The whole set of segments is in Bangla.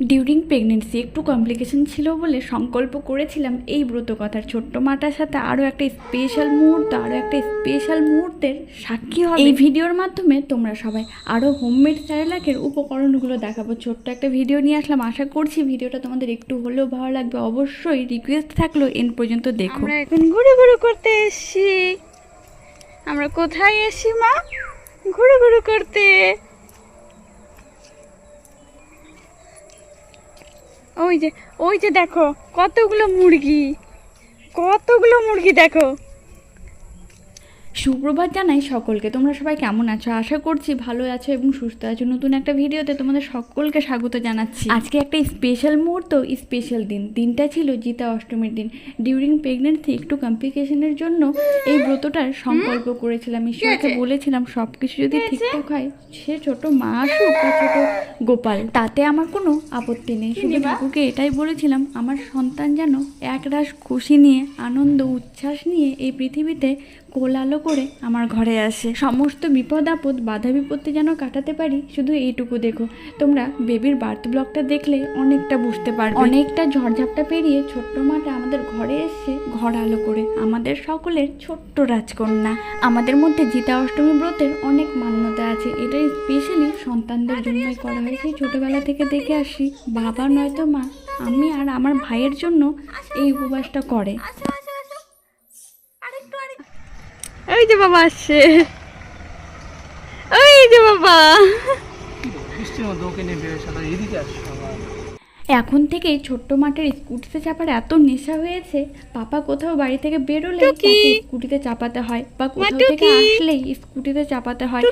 ডিউরিং প্রেগনেন্সি একটু কমপ্লিকেশন ছিল বলে সংকল্প করেছিলাম এই ব্রত কথার ছোট্ট মাটার সাথে আরও একটা স্পেশাল মুহূর্ত আরও একটা স্পেশাল মুহূর্তের সাক্ষী হবে। এই ভিডিওর মাধ্যমে তোমরা সবাই আরও হোমমেড চারালাকের উপকরণগুলো দেখাবো। ছোট্ট একটা ভিডিও নিয়ে আসলাম। আশা করছি ভিডিওটা তোমাদের একটু হলেও ভালো লাগবে। অবশ্যই রিকোয়েস্ট থাকল এন পর্যন্ত দেখো। আমরা এখন ঘুরু ঘুরু করতে এসছি। আমরা কোথায় এসছি মা? ঘুরু ঘুরু করতে। ওই যে ওই যে দেখো কতগুলো মুরগি কতগুলো মুরগি দেখো। সুপ্রভাত জানাই সকলকে। তোমরা সবাই কেমন আছো? আশা করছি ভালো আছো এবং সুস্থ আছো। নতুন একটা ভিডিওতে তোমাদের সকলকে স্বাগত জানাচ্ছি। আজকে একটা স্পেশাল মুহূর্ত স্পেশাল দিন। দিনটা ছিল জিতা অষ্টমীর দিন। ডিউরিং প্রেগনেন্সি একটু কমপ্লিকেশনের জন্য এই ব্রতটার সংকল্প করেছিলাম। ঈশ্বরকে বলেছিলাম সব কিছু যদি ঠিকঠাক হয় সে ছোট মা আসুক বা ছোট গোপাল তাতে আমার কোনো আপত্তি নেই। শুধু ঠাকুরকে এটাই বলেছিলাম আমার সন্তান যেন একরাশ খুশি নিয়ে আনন্দ উচ্ছ্বাস নিয়ে এই পৃথিবীতে কোলালো করে আমার ঘরে আসে। সমস্ত বিপদ আপদ, বাধা বিপত্তি যেন কাটাতে পারি, শুধু এইটুকু দেখো। তোমরা বেবির বার্থ ব্লগটা দেখলে অনেকটা বুঝতে পারবে। অনেকটা ঝড়ঝাপটা পেরিয়ে ছোট্ট মাটা আমাদের ঘরে এসে ঘর আলো করে। আমাদের সকলের ছোট্ট রাজকন্যা। আমাদের মধ্যে জিতা অষ্টমী ব্রতের অনেক মান্যতা আছে। এটা স্পেশালি সন্তানদের জন্যই করা হয়েছে। ছোটোবেলা থেকে দেখে আসি, বাবা নয়তো মা, আমি আর আমার ভাইয়ের জন্য এই উপবাসটা করে। ওই যে বাবা আসছে। ওই যে বাবা। এখন থেকে ছোট্ট মাঠের স্কুটিতে চাপার এত নেশা হয়েছে পাপা কোথাও বাড়ি থেকে বেরোলে স্কুটিতে চাপাতে হয় বা কোথাও থেকে। আসলেই স্কুটিতে চাপাতে হয়।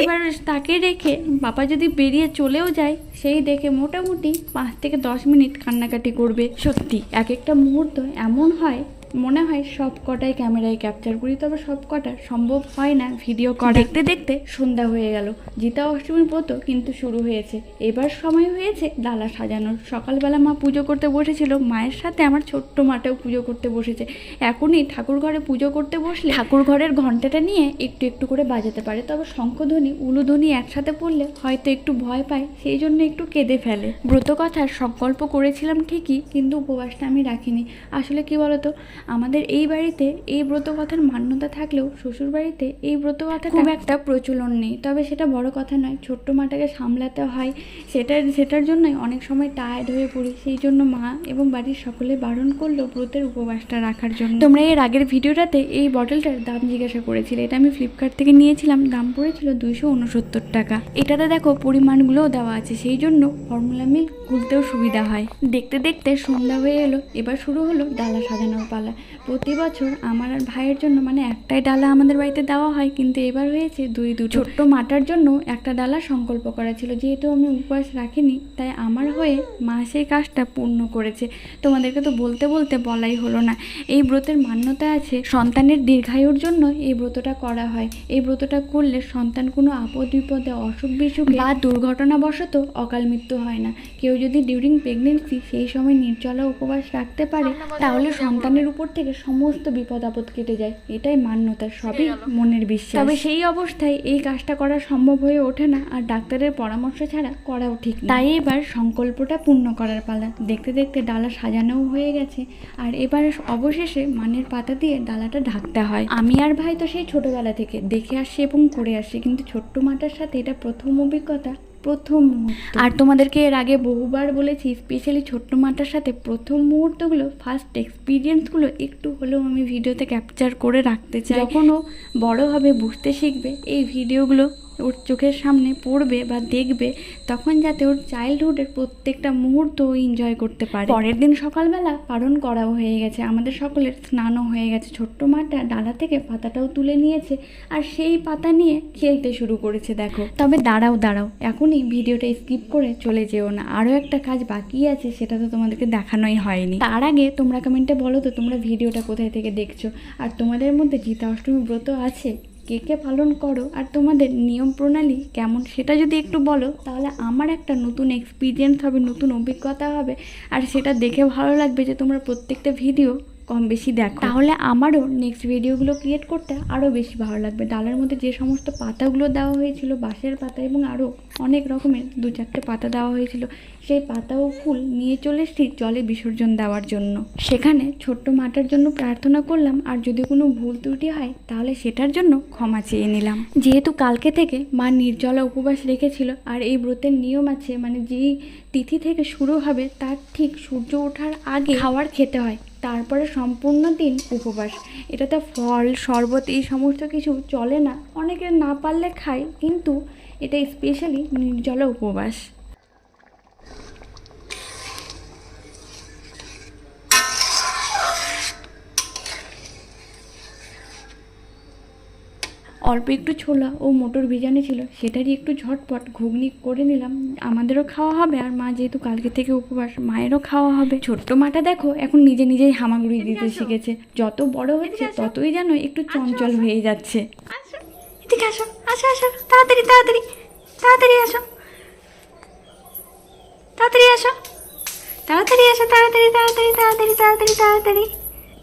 এবার তাকে রেখে বাবা যদি বেরিয়ে চলেও যায় সেই দেখে মোটামুটি পাঁচ থেকে দশ মিনিট কান্নাকাটি করবে। সত্যি এক একটা মুহূর্ত এমন হয় মনে হয় সব কটাই ক্যামেরায় ক্যাপচার করি তবে সব কটা সম্ভব হয় না ভিডিও করা দেখতে দেখতে সন্ধ্যা হয়ে গেল। জিতা অষ্টমীর ব্রত কিন্তু শুরু হয়েছে। এবার সময় হয়েছে ডালা সাজানোর। সকালবেলা মা পুজো করতে বসেছিল মায়ের সাথে আমার ছোট্ট মাটাও পুজো করতে বসেছে। এখনই ঠাকুর ঘরে পুজো করতে বসলে ঠাকুর ঘরের ঘন্টাটা নিয়ে একটু একটু করে বাজাতে পারে তবে শঙ্খধ্বনি উলুধ্বনি একসাথে পড়লে হয়তো একটু ভয় পায় সেই জন্য একটু কেঁদে ফেলে। ব্রত কথার সংকল্প করেছিলাম ঠিকই কিন্তু উপবাসটা আমি রাখিনি। আসলে কি বলতো আমাদের এই বাড়িতে এই ব্রত কথার মান্যতা থাকলেও শ্বশুর বাড়িতে এই ব্রত কথা খুব একটা প্রচলন নেই। তবে সেটা বড় কথা নয় ছোট্ট মাটাকে সামলাতে হয়। সেটার সেটার জন্যই অনেক সময় টায়ার্ড হয়ে পড়ি। সেই জন্য মা এবং বাড়ির সকলে বারণ করল ব্রতের উপবাসটা রাখার জন্য। তোমরা এর আগের ভিডিওটাতে এই বটলটার দাম জিজ্ঞাসা করেছিলে। এটা আমি ফ্লিপকার্ট থেকে নিয়েছিলাম। দাম পড়েছিল দুইশো উনসত্তর টাকা। এটাতে দেখো পরিমাণগুলোও দেওয়া আছে। সেই জন্য ফর্মুলা মিল্ক খুলতেও সুবিধা হয়। দেখতে দেখতে সন্ধ্যা হয়ে এলো। এবার শুরু হলো ডালা সাজানোর পালা। প্রতি বছর আমার আর ভাইয়ের জন্য মানে একটাই ডালা আমাদের বাড়িতে দেওয়া হয় কিন্তু এবার হয়েছে দুই দুটো। ছোট্ট মাটার জন্য একটা ডালা সংকল্প করা ছিল যেহেতু আমি উপবাস রাখিনি তাই আমার হয়ে মা সেই কাজটা পূর্ণ করেছে। তোমাদেরকে তো বলতে বলতে বলাই হলো না। এই ব্রতের মান্যতা আছে সন্তানের দীর্ঘায়ুর জন্য এই ব্রতটা করা হয়। এই ব্রতটা করলে সন্তান কোনো আপদ বিপদে অসুখ বিসুখ বা দুর্ঘটনাবশত অকাল মৃত্যু হয় না। কেউ যদি ডিউরিং প্রেগনেন্সি সেই সময় নির্জলা উপবাস রাখতে পারে তাহলে সন্তানের উপর থেকে সমস্ত বিপদ আপদ কেটে যায়। এটাই মান্যতা সবই মনের বিশ্বাস। তবে সেই অবস্থায় এই কাজটা করা সম্ভব হয়ে ওঠে না আর ডাক্তারের পরামর্শ ছাড়া করাও ঠিক তাই এবার সংকল্পটা পূর্ণ করার পালা। দেখতে দেখতে ডালা সাজানোও হয়ে গেছে আর এবার অবশেষে মানের পাতা দিয়ে ডালাটা ঢাকতে হয়। আমি আর ভাই তো সেই ছোটবেলা থেকে দেখে আসছি এবং করে আসছি কিন্তু ছোট্ট মাটার সাথে এটা প্রথম অভিজ্ঞতা। প্রথম আর তোমাদেরকে এর আগে বহুবার বলেছি স্পেশালি ছোট্ট মাটার সাথে প্রথম মুহূর্তগুলো ফার্স্ট এক্সপিরিয়েন্সগুলো একটু হলেও আমি ভিডিওতে ক্যাপচার করে রাখতে চাই। যখন ও বড়ো হবে বুঝতে শিখবে এই ভিডিওগুলো ওর চোখের সামনে পড়বে বা দেখবে, তখন যাতে ওর চাইল্ডহুডের প্রত্যেকটা মুহূর্ত এনজয় করতে পারে। পরের দিন সকালবেলা পালন করাও হয়ে গেছে। আমাদের সকলের স্নানও হয়ে গেছে। ছোট্ট মাটা ডালা থেকে পাতাটাও তুলে নিয়েছে আর সেই পাতা নিয়ে খেলতে শুরু করেছে, দেখো। তবে দাঁড়াও দাঁড়াও। এখনই ভিডিওটা স্কিপ করে চলে যেও না। আরও একটা কাজ বাকি আছে, সেটা তো তোমাদেরকে দেখানোই হয়নি। তার আগে তোমরা কমেন্টে বলো তো তোমরা ভিডিওটা কোথায় থেকে দেখছ? আর তোমাদের মধ্যে গীতা অষ্টমী ব্রত আছে? কে কে পালন করো আর তোমাদের নিয়ম প্রণালী কেমন সেটা যদি একটু বলো, তাহলে আমার একটা নতুন এক্সপিরিয়েন্স হবে, নতুন অভিজ্ঞতা হবে, আর সেটা দেখে ভালো লাগবে যে তোমরা প্রত্যেকটা ভিডিও কম বেশি দেখো। তাহলে আমারও নেক্সট ভিডিওগুলো ক্রিয়েট করতে আরও বেশি ভালো লাগবে। ডালের মধ্যে যে সমস্ত পাতাগুলো দেওয়া হয়েছিল, বাঁশের পাতা এবং আরও অনেক রকমের দু চারটে পাতা দেওয়া হয়েছিল, সেই পাতা ও ফুল নিয়ে চলে এসেছি জলে বিসর্জন দেওয়ার জন্য। সেখানে ছোট্ট মাটার জন্য প্রার্থনা করলাম, আর যদি কোনো ভুল ত্রুটি হয়, তাহলে সেটার জন্য ক্ষমা চেয়ে নিলাম। যেহেতু কালকে থেকে মা নির্জলা উপবাস রেখেছিল, আর এই ব্রতের নিয়ম আছে মানে যেই তিথি থেকে শুরু হবে, তার ঠিক সূর্য ওঠার আগে খাবার খেতে হয়। তারপরে সম্পূর্ণ দিন উপবাস। এটাতে ফল, শরবত এই সমস্ত কিছু চলে না। অনেকে না পারলে খায়, কিন্তু এটা স্পেশালি নির্জলা উপবাস। অল্প একটু ছোলা ও মোটর ভিজানো ছিল সেটারই একটু ঝটপট ঘুগনি করে নিলাম। আমাদেরও খাওয়া হবে আর মা যেহেতু কালকে থেকে উপবাস মায়েরও খাওয়া হবে। ছোট্ট মাটা দেখো এখন নিজে নিজেই হামাগুড়ি দিতে শিখেছে। যত বড় হচ্ছে ততই যেন একটু চঞ্চল হয়ে যাচ্ছে। এদিকে আসো আসো আসো তাড়াতাড়ি তাড়াতাড়ি তাড়াতাড়ি আসো। তাড়াতাড়ি আসো তাড়াতাড়ি আসো তাড়াতাড়ি তাড়াতাড়ি তাড়াতাড়ি তাড়াতাড়ি তাড়াতাড়ি।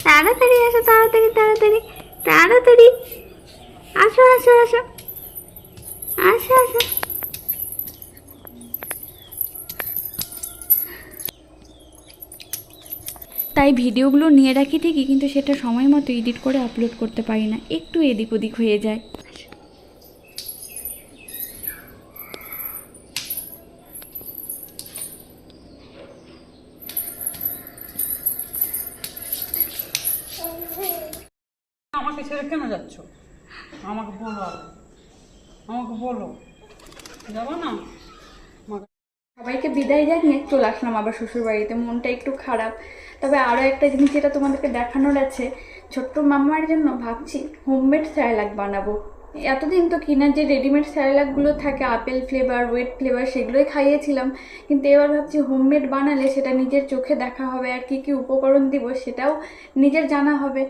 তাড়াতাড়ি আসো তাড়াতাড়ি তাড়াতাড়ি তাড়াতাড়ি। আসো আসো আসো। আসো আসো। তাই ভিডিওগুলো নিয়ে রাখি ঠিকই, কিন্তু সেটা সময় মতো এডিট করে আপলোড করতে পারি না। একটু এদিক ওদিক হয়ে যায়। আমাকে বলো আগে আমাকে বলো। যাব না? সবাইকে বিদায় জানিয়ে চলে আসলাম আবার শ্বশুর বাড়িতে মনটা একটু খারাপ। তবে আরও একটা জিনিস যেটা তোমাদেরকে দেখানোর আছে, ছোট্ট মামার জন্য ভাবছি হোমমেড স্যালাড বানাবো। এতদিন তো কিনা যে রেডিমেড স্যালাডগুলো থাকে, আপেল ফ্লেভার ওয়েট ফ্লেভার সেগুলোই খাইয়েছিলাম। কিন্তু এবার ভাবছি হোমমেড বানালে সেটা নিজের চোখে দেখা হবে আর কী কী উপকরণ দিব সেটাও নিজের জানা হবে।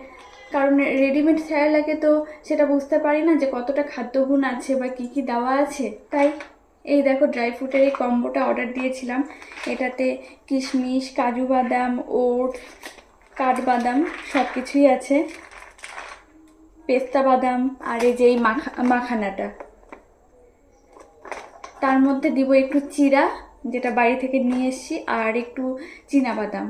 কারণ রেডিমেড স্যালাডে তো সেটা বুঝতে পারি না যে কতটা খাদ্যগুণ আছে বা কী কী দেওয়া আছে। তাই এই দেখো ড্রাই ফ্রুটের এই কম্বোটা অর্ডার দিয়েছিলাম। এটাতে কিশমিশ, কাজু বাদাম ওটস কাঠবাদাম সব কিছুই আছে। পেস্তা বাদাম আর এই যে এই মাখা, মাখানাটা। তার মধ্যে দিব একটু চিরা, যেটা বাড়ি থেকে নিয়ে এসেছি, আর একটু বাদাম।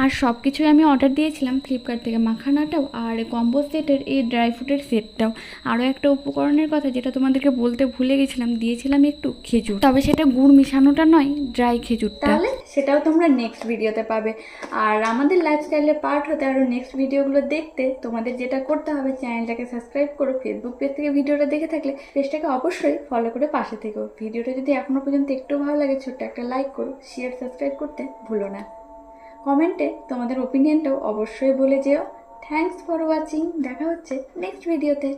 আর সব কিছুই আমি অর্ডার দিয়েছিলাম ফ্লিপকার্ট থেকে মাখানাটাও আর কম্বো সেটের এই ড্রাই ফ্রুটের সেটটাও আরও একটা উপকরণের কথা যেটা তোমাদেরকে বলতে ভুলে গেছিলাম, দিয়েছিলাম একটু খেজুর। তবে সেটা গুড় মিশানোটা নয় ড্রাই খেজুরটা। তাহলে সেটাও তোমরা নেক্সট ভিডিওতে পাবে। আর আমাদের লাইফস্টাইলের পার্ট হতে আরও নেক্সট ভিডিওগুলো দেখতে, তোমাদের যেটা করতে হবে চ্যানেলটাকে সাবস্ক্রাইব করো ফেসবুক পেজ থেকে ভিডিওটা দেখে থাকলে পেজটাকে অবশ্যই ফলো করে পাশে থেকো। ভিডিওটা যদি এখনও পর্যন্ত একটু ভালো লাগে, ছোট্ট একটা লাইক করো শেয়ার সাবস্ক্রাইব করতে ভুলো না। কমেন্টে তোমাদের ওপিনিয়নটাও অবশ্যই বলে যেও। থ্যাংকস ফর ওয়াচিং দেখা হচ্ছে নেক্সট ভিডিওতে